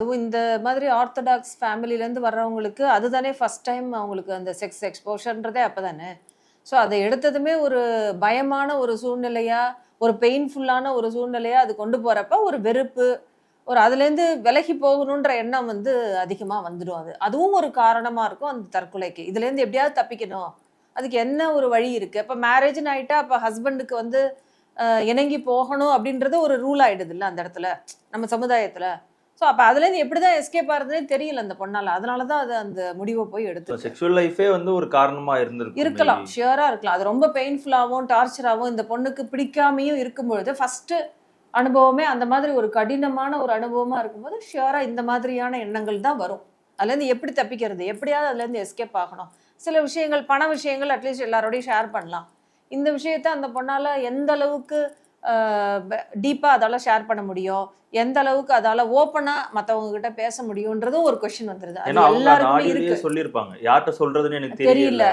அதுவும் இந்த மாதிரி ஆர்த்தடாக்ஸ் ஃபேமிலிலேருந்து வர்றவங்களுக்கு அதுதானே ஃபர்ஸ்ட் டைம் அவங்களுக்கு அந்த செக்ஸ் எக்ஸ்போஷர்ன்றதே அப்போ தானே ஸோ அதை எடுத்ததுமே ஒரு பயமான ஒரு சூழ்நிலையாக ஒரு பெயின்ஃபுல்லான ஒரு சூழ்நிலையாக அது கொண்டு போகிறப்ப ஒரு வெறுப்பு ஒரு அதுலேருந்து விலகி போகணுன்ற எண்ணம் வந்து அதிகமாக வந்துடும் அது. அதுவும் ஒரு காரணமாக இருக்கும் அந்த தற்கொலைக்கு. இதுலேருந்து எப்படியாவது தப்பிக்கணும். அதுக்கு என்ன ஒரு வழி இருக்குது இப்போ மேரேஜ்னு ஆகிட்டா அப்போ ஹஸ்பண்டுக்கு வந்து இணங்கி போகணும் அப்படின்றது ஒரு ரூல் ஆகிடுது இல்லை அந்த இடத்துல நம்ம சமுதாயத்தில். ஸோ அப்போ அதுலேருந்து எப்படி தான் எஸ்கேப் ஆகிறதுனே தெரியல அந்த பொண்ணால். அதனால தான் அது அந்த முடிவை போய் எடுத்து செக்ஷுவல் லைஃபே வந்து ஒரு காரணமா இருந்திருக்கும். இருக்கலாம். Maybe. ஷியரா இருக்கலாம். அது ரொம்ப பெயின்ஃபுல்லாகவும் டார்ச்சராகவும் இந்த பொண்ணுக்கு பிடிக்காமையும் இருக்கும்பொழுது ஃபர்ஸ்ட் அனுபவமே அந்த மாதிரி ஒரு கடினமான ஒரு அனுபவமா இருக்கும்போது ஷியரா இந்த மாதிரியான எண்ணங்கள் தான் வரும். அதுலேருந்து எப்படி தப்பிக்கிறது? எப்படியாவது அதுலேருந்து எஸ்கேப் ஆகணும். சில விஷயங்கள் பண விஷயங்கள் அட்லீஸ்ட் எல்லாரோடையும் ஷேர் பண்ணலாம். இந்த விஷயத்த அந்த பொண்ணால எந்த அளவுக்கு டீப்பாக அதால ஷேர் பண்ண முடியும். எந்த அளவுக்கு அதால ஓப்பனா மத்தவங்க கிட்ட பேச முடியுன்றதும் ஒரு கொஸ்டின் வந்துருது. அது எல்லாருக்குமே இருக்கு. சொல்லியிருப்பாங்க. யார்கிட்ட சொல்றதுன்னு எனக்கு தெரியல.